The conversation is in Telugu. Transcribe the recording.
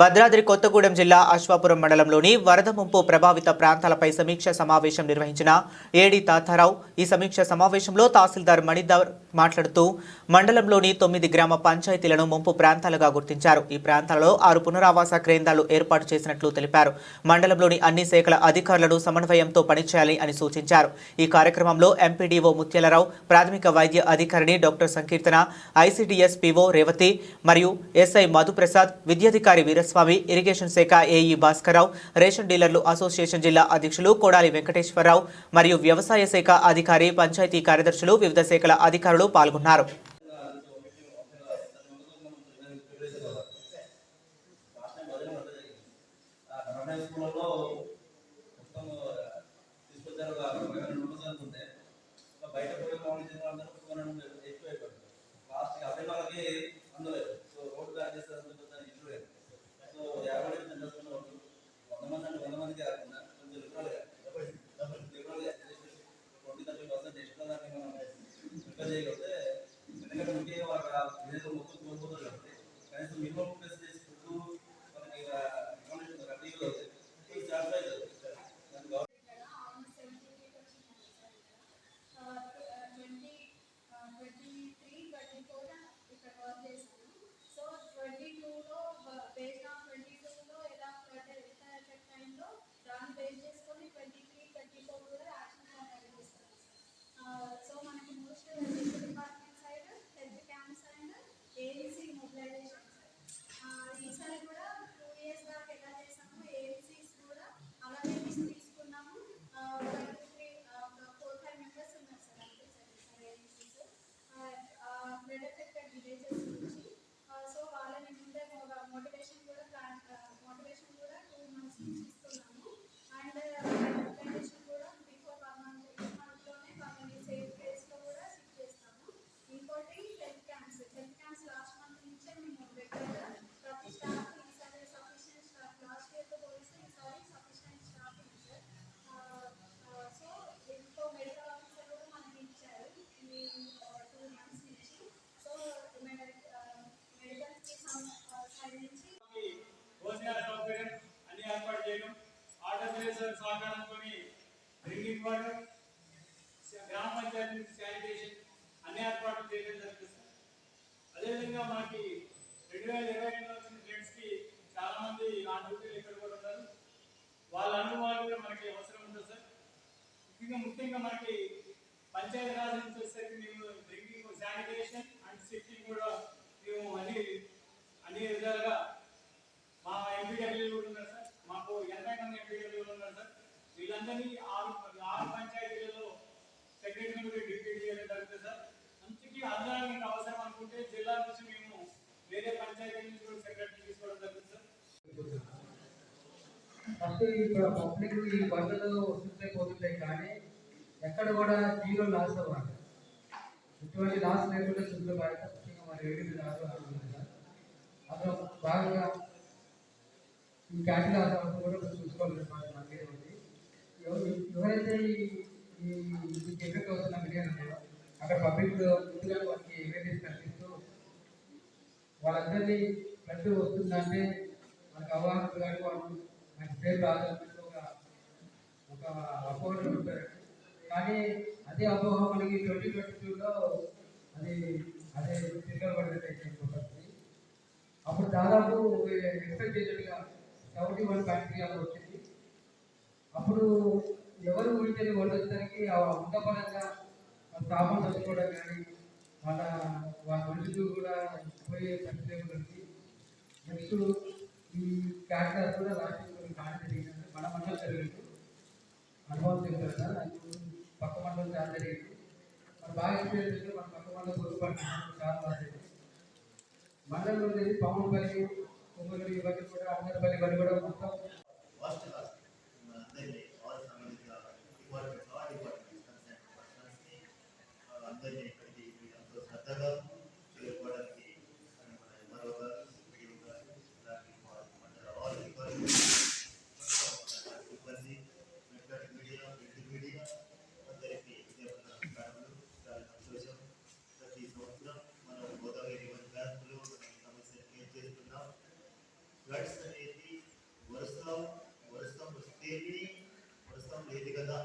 భద్రాద్రి కొత్తగూడెం జిల్లా అశ్వాపురం మండలంలోని వరద ముంపు ప్రభావిత ప్రాంతాలపై సమీక్ష సమావేశం నిర్వహించిన ఏడీ తాతారావు ఈ సమీక్ష సమావేశంలో తహసీల్దార్ మణిధర్ మాట్లాడుతూ మండలంలోని తొమ్మిది గ్రామ పంచాయతీలను ముంపు ప్రాంతాలుగా గుర్తించారు. ఈ ప్రాంతాలలో ఆరు పునరావాస కేంద్రాలు ఏర్పాటు చేసినట్లు తెలిపారు. మండలంలోని అన్ని శాఖల అధికారులను సమన్వయంతో పనిచేయాలి అని సూచించారు. ఈ కార్యక్రమంలో ఎంపీడీఓ ముత్యాలరావు ప్రాథమిక వైద్య అధికారిని doctor Sankeerthana ICDS PO Revathi మరియు ఎస్ఐ మధుప్రసాద్ విద్యాధికారి వీరస్వామి ఇరిగేషన్ శాఖ ఏఈ భాస్కర్రావు రేషన్ డీలర్లు అసోసియేషన్ జిల్లా అధ్యక్షులు కోడాలి వెంకటేశ్వరరావు మరియు వ్యవసాయ శాఖ అధికారి పంచాయతీ కార్యదర్శులు వివిధ శాఖల అధికారులు పాల్గొన్నారు. స్కూల్లో చేయగలిగితే ఎందుకంటే ముఖ్యంగా విలేజ్ మొత్తం కోల్పోతారు కాబట్టి కనీసం మినిమం ఆఫీసర్ సహకారంతో డ్రింకింగ్ వాటర్ గ్రామ పంచాయతీ నుంచి శానిటేషన్ అన్ని ఏర్పాట్లు చేయడం జరుగుతుంది సార్. అదేవిధంగా మనకి రెండు వేల ఇరవై ఐదులో వచ్చిన ఫ్రెండ్స్కి చాలామంది చాలా ఆ డ్యూటీలు ఇక్కడ కూడా ఉన్నారు. వాళ్ళ అనుభవాలు కూడా మనకి అవసరం ఉంటుంది సార్. ముఖ్యంగా ముఖ్యంగా మనకి పంచాయతీ రాజ్ నుంచి వచ్చేసరికి మేము డ్రింకింగ్ శానిటేషన్ అండ్ సిట్టింగ్ కూడా మేము అన్ని అన్ని విధాలుగా మా ఎంపీడబ్ల్యూ కూడా ఉన్నారు సార్. ఎనభై మంది ఎంపీడబ్ల్యూ ఉన్నారు సార్. వీళ్ళందరినీ ఆరు ఆరు పంచాయతీలలో సెక్రటరీ కూడా డిప్యూటీ చేయడం జరుగుతుంది సార్. అందుకే అందరం మీకు అవసరం అనుకుంటే జిల్లా నుంచి మేము వేరే పంచాయతీ నుంచి కూడా సెక్రటరీ తీసుకోవడం జరుగుతుంది సార్. ఫస్ట్ ఇక్కడ పబ్లిక్ ఈ బండ్లు వస్తుంటాయి పోతుంటాయి కానీ ఎక్కడ కూడా జీరో లాస్ అవ్వాలి ఇటువంటి లాస్ లేకుండా చూసిన బాధ్యత ముఖ్యంగా మన ఏడు రాదు అసలు బాగా ఈ క్యాపిటల్ హాస్పిటల్ కూడా చూసుకోవాలి ఉంది. ఎవరైతే ఈ ఎఫెక్ట్ అవుతున్న మీడియా అక్కడ పబ్లిక్ ముందుగా వాళ్ళకి అవేర్నెస్ కల్పిస్తూ వాళ్ళందరినీ ప్రతి వస్తుందంటే వాళ్ళకి అవగాహన కానీ వాళ్ళు మనకి పేరు రాదన్నట్టు ఒక ఒక అపోహలు ఉంటారు. కానీ అదే అపోహ మనకి ట్వంటీ ట్వంటీ టూలో అది అదే తిరగబడినట్టు అప్పుడు దాదాపు ఎక్స్పెక్ట్ చేసినట్టుగా సెవెంటీ వన్ ఫ్యాక్టరీ వచ్చింది. అప్పుడు ఎవరు ఉంటే వాళ్ళు వచ్చేసరికి ఆ ఉండపరంగా సామాన్ చదువుకోవడం కానీ వాళ్ళ వాళ్ళ మనుషులు కూడా పోయే పరిస్థితి ఉంది? నెక్స్ట్ ఈ క్యారెక్టర్ కూడా రాష్ట్రం కారణం జరిగింది. మన మండలం జరిగింది అనుభవం చెప్తారు సార్ పక్క మండలం చాలా జరిగింది. మన బాగా ఎక్స్పీరియన్స్ మన పక్క మండలం పొరుగుపడుతున్నాం చాలా బాగా జరిగింది. మండలంలో పవన్ పాములపల్లి కొమ్మలి ఇవన్నీ కూడా అందరిపల్లి ఇవన్నీ కూడా మొత్తం అందరినీ ఆ ఇక్కడికి ఎంతో శ్రద్ధగా చేరుకోవడానికి ఆల్ మీడియా మీడియా అందరికీ చాలా సంతోషం गट समेति वर्षम वर्षम स्त्रीणी वर्षम भेदिकदा